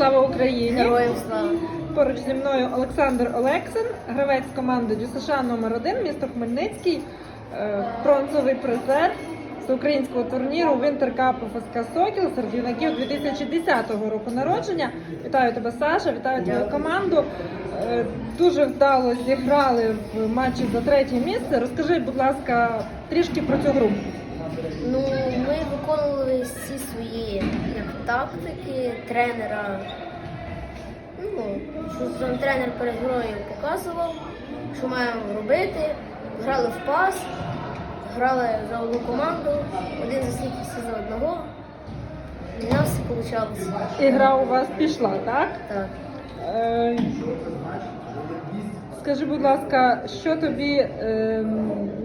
Слава Україні! Героям слава! Поруч зі мною Олександр Олексин, гравець команди ДЮСШ номер 1 місто Хмельницький, е, бронзовий призер всеукраїнського турніру Winter Cup ФСК Сокіл серед юнаків 2010 року народження. Вітаю тебе, Саша, вітаю твою команду. Е, Дуже вдало зіграли в матчі за третє місце. Розкажи, будь ласка, трішки про цю гру. Ну, ми виконували тактики тренера. Ну, що нам тренер перед грою показував, що маємо робити. Грали в пас, грали за одну команду, один заслід всі за одного. І в нас все вийшло. І гра у вас пішла, так? Так. Е, Скажи, будь ласка, що тобі е,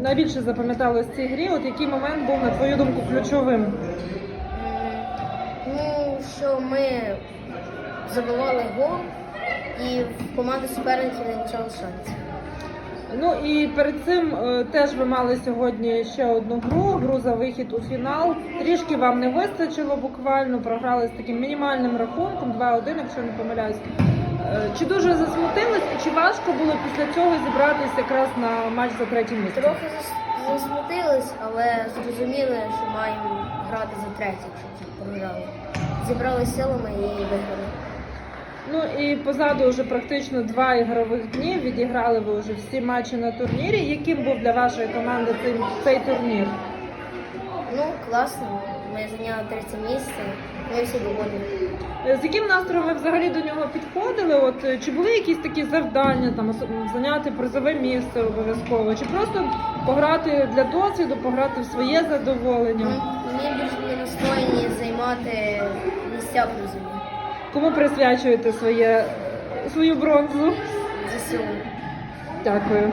найбільше запам'яталось в цій грі? От який момент був, на твою думку, ключовим? Ну, що ми забивали гол і в команди суперників не лишали шансів. Ну і перед цим е, теж ви мали сьогодні ще одну гру, гру за вихід у фінал. Трішки вам не вистачило буквально, програли з таким мінімальним рахунком 2-1, якщо не помиляюсь. Е, Чи дуже засмутились, і чи важко було після цього зібратися якраз на матч за третє місце? Трохи зас- засмутились, але зрозуміли, що маємо грати за третє, якщо так програли. Зібрали силами і виграли. Ну і позаду вже практично два ігрових дні. Відіграли ви вже всі матчі на турнірі. Яким був для вашої команди цей, цей турнір? Ну, класно. Ми зайняли третє місце. Ми всі довольні. Е, З яким настроєм ви взагалі до нього підходили? От е, чи були якісь такі завдання, там зайняти призове місце обов'язково, чи просто пограти для досвіду, пограти в своє задоволення? Ми більш не настроєні займати місця в розумі. Кому присвячуєте своє свою бронзу? ЗСУ. Дякую.